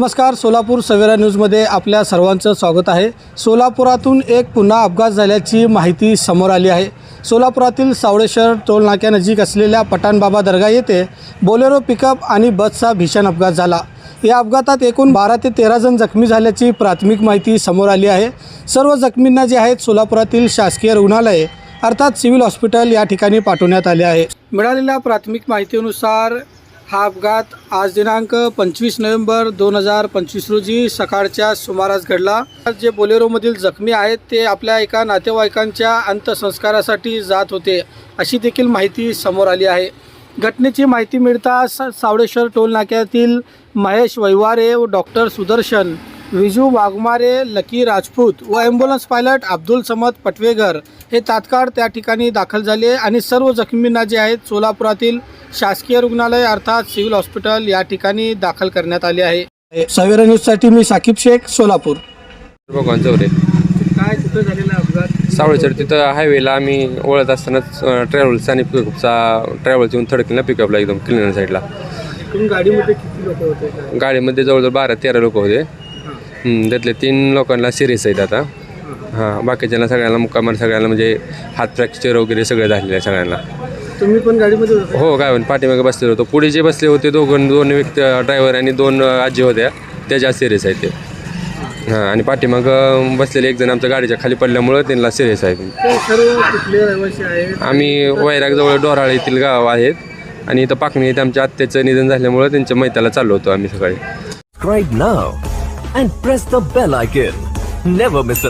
नमस्कार सोलापूर सवेरा न्यूजमध्ये आपल्या सर्वांचं स्वागत आहे. सोलापुरातून एक पुन्हा अपघात झाल्याची माहिती समोर आली आहे. सोलापुरातील सावळेश्वर टोलनाक्यानजीक असलेल्या पठाणबाबा दर्गा येथे बोलेरो पिकअप आणि बसचा भीषण अपघात झाला. या अपघातात एकूण बारा ते तेरा जण जखमी झाल्याची प्राथमिक माहिती समोर आली आहे. सर्व जखमींना जे आहेत सोलापुरातील शासकीय रुग्णालय अर्थात सिव्हिल हॉस्पिटल या ठिकाणी पाठवण्यात आले आहे. मिळालेल्या प्राथमिक माहितीनुसार हा अपघात आज दिनांक पंचवीस नोव्हेंबर दोन हजार पंचवीस रोजी सकाळच्या सुमारास घडला. जे बोलेरोमधील जखमी आहेत ते आपल्या एका नातेवाईकांच्या अंत्यसंस्कारासाठी जात होते अशी देखील माहिती समोर आली आहे. घटनेची माहिती मिळताच सावडेश्वर टोल नाक्यातील महेश वैवारे व डॉक्टर सुदर्शन विजू वाघमारे लकी राजपूत व ॲम्ब्युलन्स पायलट अब्दुल समद पटवेगर हे तात्काळ त्या ठिकाणी दाखल झाले आणि सर्व जखमींना जे आहेत सोलापुरातील शासकीय रुग्णालय अर्थात सिव्हिल हॉस्पिटल या ठिकाणी दाखल करण्यात आले आहे. सवेरा न्यूजसाठी मी साकिब शेख सोलापूर. भगवान चौरे काय झालेला अपघात? तिथं हायवेला आम्ही ओळख असतानाच ट्रॅव्हल्स आणि पिकअपचा ट्रॅव्हल्स येऊन थडकली पिकअपला एकदम क्लिनर साईडला गाडीमध्ये किती लोक होते? गाडीमध्ये जवळजवळ बारा तेरा लोक होते. त्यातले तीन लोकांना सिरियस आहेत आता. हां. बाकीच्यांना सगळ्यांना मुक्कामार सगळ्यांना म्हणजे हात फ्रॅक्चर वगैरे सगळं झालेलं आहे सगळ्यांना. तुम्ही पण गाडीमध्ये होते? हो काय पण पाठीमागे बसलेलो होतो. पुढे जे बसले होते दोघं दोन व्यक्ती ड्रायव्हर आणि दोन आजी होत्या त्या जास्त सिरियस आहेत ते. हां. आणि पाठीमागं बसलेले एक जण आमच्या गाडीच्या खाली पडल्यामुळं त्यांना सिरियस आहे ते सर्व कुठले रहिवासी आहेत? आम्ही वैरागजवळ डोराळे येथील गाव आहेत. आणि इथं पाकणी येथे आमच्या आत्याचं निधन झाल्यामुळं त्यांच्या मैताला चाललो होतो आम्ही सकाळी. Subscribe now and press the bell icon. Never miss an